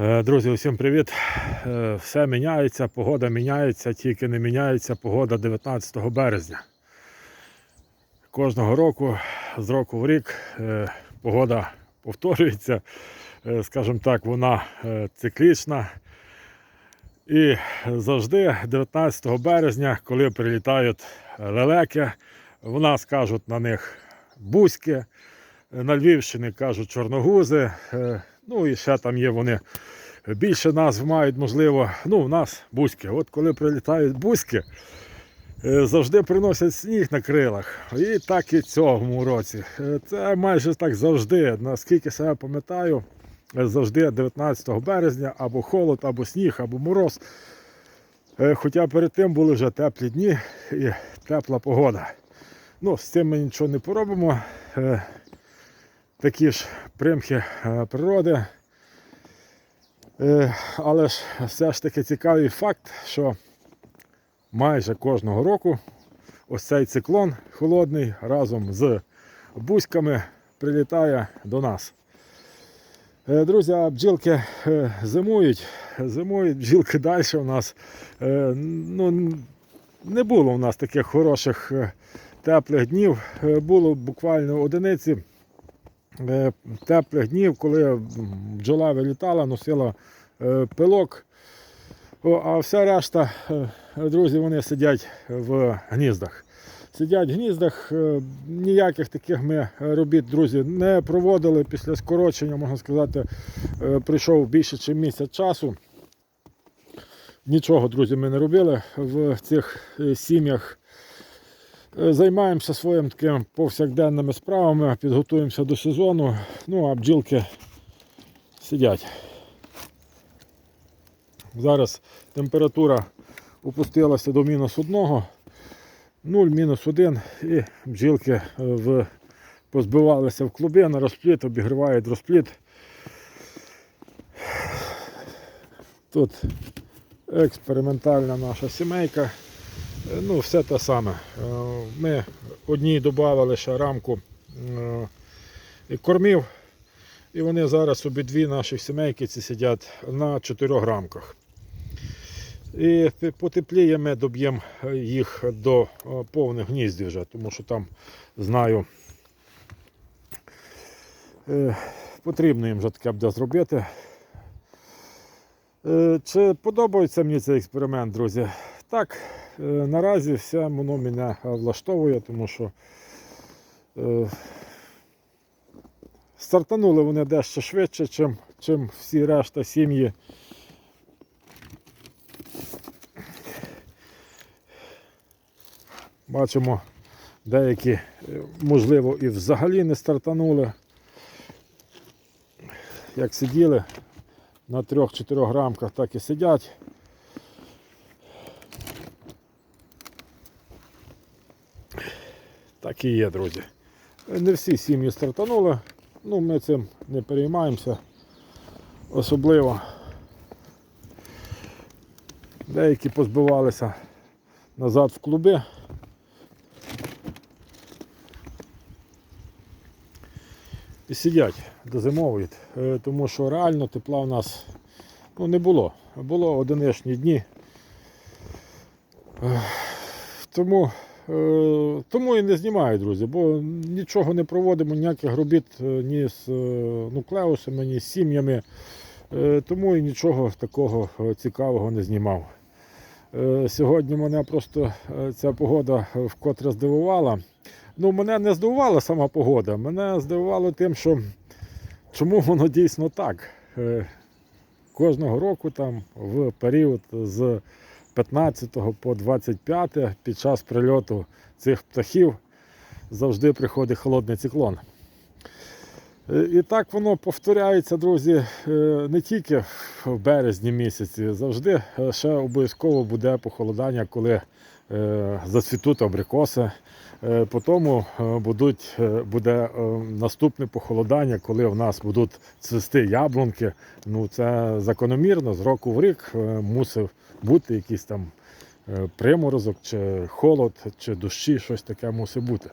Е, Друзі, усім привіт. Е, Все міняється, погода міняється, тільки не міняється погода 19 березня. Кожного року, з року в рік, е, погода повторюється. Скажімо так, вона циклічна. І завжди 19 березня, коли прилітають лелеки, в нас кажуть на них бузьки, на Львівщині кажуть чорногузи. е, Ну і ще там є вони більше назв мають, можливо. Ну, у нас бузьки. От коли прилітають бузьки, е, завжди приносять сніг на крилах. І так і цьому році. Е, Це майже так завжди. Наскільки себе пам'ятаю, завжди 19 березня або холод, або сніг, або мороз. Хоча перед тим були вже теплі дні і тепла погода. Ну, з цим ми нічого не поробимо. Такі ж примхи е, природи. Е, Але ж все ж таки цікавий факт, що майже кожного року ось цей циклон холодний разом з бузьками прилітає до нас. Е, Друзі, а бджілки зимують, зимують бджілки далі у нас. Ну, не було у нас таких хороших теплих днів. Було буквально одиниці теплих днів, коли бджола вилітала, носила е, пилок. А вся решта, е, друзі, вони сидять в гніздах. Сидять в гніздах, е, ніяких таких ми робіт, друзі, не проводили після скорочення, можна сказати, е, прийшов більше, ніж місяць часу. Нічого, друзі, ми не робили в цих е, сім'ях. Е, Займаємося своїм таким повсякденними справами, підготуємося до сезону. Ну а бджілки сидять. Зараз температура опустилася до мінус одного, 0, мінус один і бджілки е, в, позбивалися в клуби на розпліт, обігрівають розпліт. Тут експериментальна наша сімейка. Е, Ну, все те саме. Е, Ми одній додали ще рамку е, кормів, і вони зараз обидві наші сімейки ці сидять на 4 рамках. І потепліє ми доб'ємо їх до е, повних гніздів вже, тому що там знаю, е, потрібно їм вже таке буде зробити. Е, Чи подобається мені цей експеримент, друзі? Так, е, наразі все воно мене влаштовує, тому що е, стартанули вони дещо швидше, чим, чим всі решта сім'ї. Бачимо, деякі, е, можливо, і взагалі не стартанули. Як сиділи на 3-4 рамках, так і сидять. Так і є, друзі. Не всі сім'ї стартанули, ну ми цим не переймаємося особливо. Деякі позбивалися назад в клуби. І сидять, дозимовують, Е, тому що реально тепла в нас ну, не було. Було одиничні дні. Е, Тому, тому і не знімаю, друзі, бо нічого не проводимо, ніяких робіт е, ні з е, нуклеусами, ні з сім'ями. Е, Тому і нічого такого е, цікавого не знімав. Е, Сьогодні мене просто е, ця погода вкотре здивувала. Ну, мене не здивувала сама погода, мене здивувало тим, що чому воно дійсно так. Е, Кожного року там в період з 15 по 25 під час прильоту цих птахів завжди приходить холодний циклон. Е, І так воно повторяється, друзі, е, не тільки в березні місяці. Завжди е, ще обов'язково буде похолодання, коли зацвітуть абрикоси. Е, Потім е, будуть, е, буде е, наступне похолодання, коли в нас будуть цвісти яблунки. Ну, це закономірно, з року в рік е, мусив бути якийсь там е, приморозок, чи холод, чи дощі, щось таке мусить бути.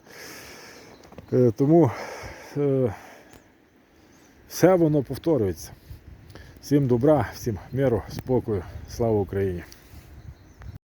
Е, Тому е, все воно повторюється. Всім добра, всім миру, спокою, слава Україні!